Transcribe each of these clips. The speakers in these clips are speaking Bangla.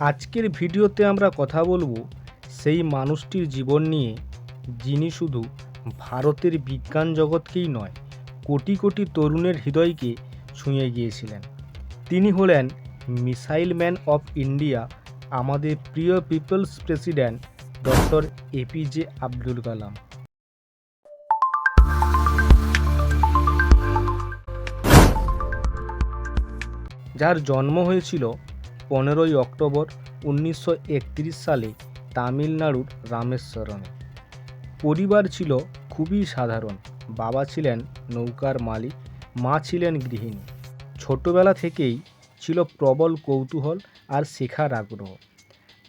আজকের ভিডিওতে আমরা কথা বলব সেই মানুষটির জীবন নিয়ে, যিনি শুধু ভারতের বিজ্ঞান জগৎকেই নয়, কোটি কোটি তরুণের হৃদয়কে ছুঁয়ে গিয়েছিলেন। তিনি হলেন মিসাইল ম্যান অফ ইন্ডিয়া, আমাদের প্রিয় people's president doctor APJ Abdul Kalam. যার জন্ম হয়েছিল পনেরোই অক্টোবর উনিশশো একত্রিশ সালে তামিলনাড়ুর রামেশ্বরমে। পরিবার ছিল খুবই সাধারণ। বাবা ছিলেন নৌকার মালিক, মা ছিলেন গৃহিণী। ছোটবেলা থেকেই ছিল প্রবল কৌতূহল আর শেখার আগ্রহ।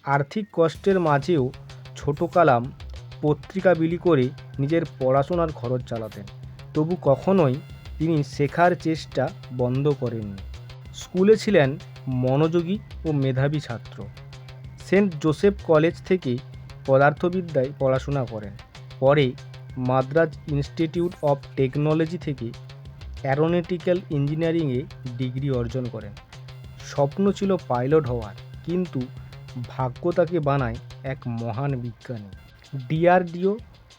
আর্থিক কষ্টের মাঝেও ছোট কালাম পত্রিকা বিলি করে নিজের পড়াশোনার খরচ চালাতেন। তবু কখনোই তিনি শেখার চেষ্টা বন্ধ করেননি। স্কুলে ছিলেন মনোযোগী ও মেধাবী ছাত্র। সেন্ট জোসেফ কলেজ থেকে পদার্থবিদ্যায় পড়াশোনা করেন। পরে মাদ্রাজ ইনস্টিটিউট অফ টেকনোলজি থেকে অ্যারোনেটিক্যাল ইঞ্জিনিয়ারিংয়ে ডিগ্রি অর্জন করেন। স্বপ্ন ছিল পাইলট হওয়ার, কিন্তু ভাগ্য তাকে বানায় এক মহান বিজ্ঞানী। ডিআরডিও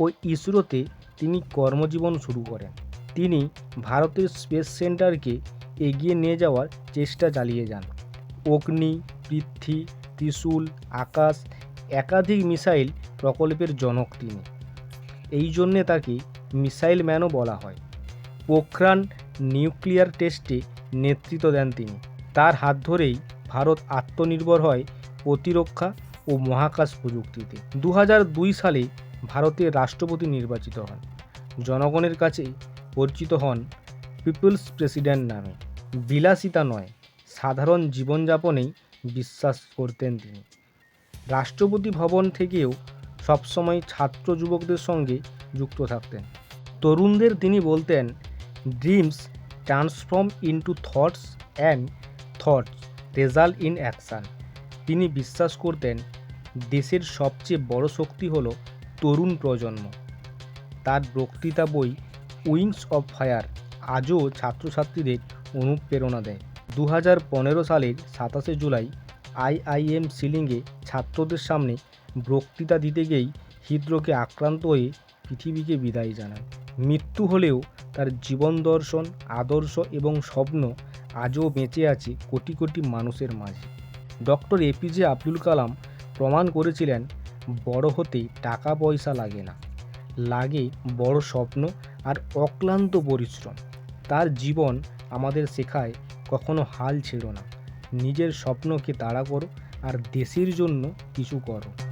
ও ইসরোতে তিনি কর্মজীবন শুরু করেন। তিনি ভারতের স্পেস সেন্টারকে এগিয়ে নিয়ে যাওয়ার চেষ্টা চালিয়ে যান। অগ্নি, পৃথ্বী, ত্রিশূল, আকাশ, একাধিক মিসাইল প্রকল্পের জনক তিনি। এই জন্যে তাকে মিসাইল ম্যানও বলা হয়। পোখরান নিউক্লিয়ার টেস্টে নেতৃত্ব দেন তিনি। তার হাত ধরেই ভারত আত্মনির্ভর হয় প্রতিরক্ষা ও মহাকাশ প্রযুক্তিতে। দু সালে ভারতের রাষ্ট্রপতি নির্বাচিত হন। জনগণের কাছে পরিচিত হন পিপলস প্রেসিডেন্ট নামে। বিলাসিতা নয়, সাধারণ জীবনযাপনেই বিশ্বাস করতেন তিনি। রাষ্ট্রপতি ভবন থেকেও সবসময় ছাত্র যুবকদের সঙ্গে যুক্ত থাকতেন। তরুণদের তিনি বলতেন dreams transform into thoughts and thoughts result in action তিনি বিশ্বাস করতেন, দেশের সবচেয়ে বড় শক্তি হলো তরুণ প্রজন্ম। তার বক্তৃতা বই উইংস অফ ফায়ার, আজও ছাত্রছাত্রীদের অনুপ্রেরণা দেয়। দু হাজার পনেরো সালের সাতাশে জুলাই আইআইএম সিলিংয়ে ছাত্রদের সামনে বক্তৃতা দিতে গিয়েই হৃদরোগে আক্রান্ত হয়ে পৃথিবীকে বিদায় জানান মৃত্যু হলেও তার জীবন দর্শন, আদর্শ এবং স্বপ্ন আজও বেঁচে আছে কোটি কোটি মানুষের মাঝে। ডক্টর এপিজে আব্দুল কালাম প্রমাণ করেছিলেন, বড় হতে টাকা পয়সা লাগে না। লাগে বড় স্বপ্ন আর অক্লান্ত পরিশ্রম। তার জীবন আমাদের শেখায় কখনো হাল ছেড়ো না। নিজের স্বপ্নকে তাড়া করো আর দেশের জন্য কিছু করো।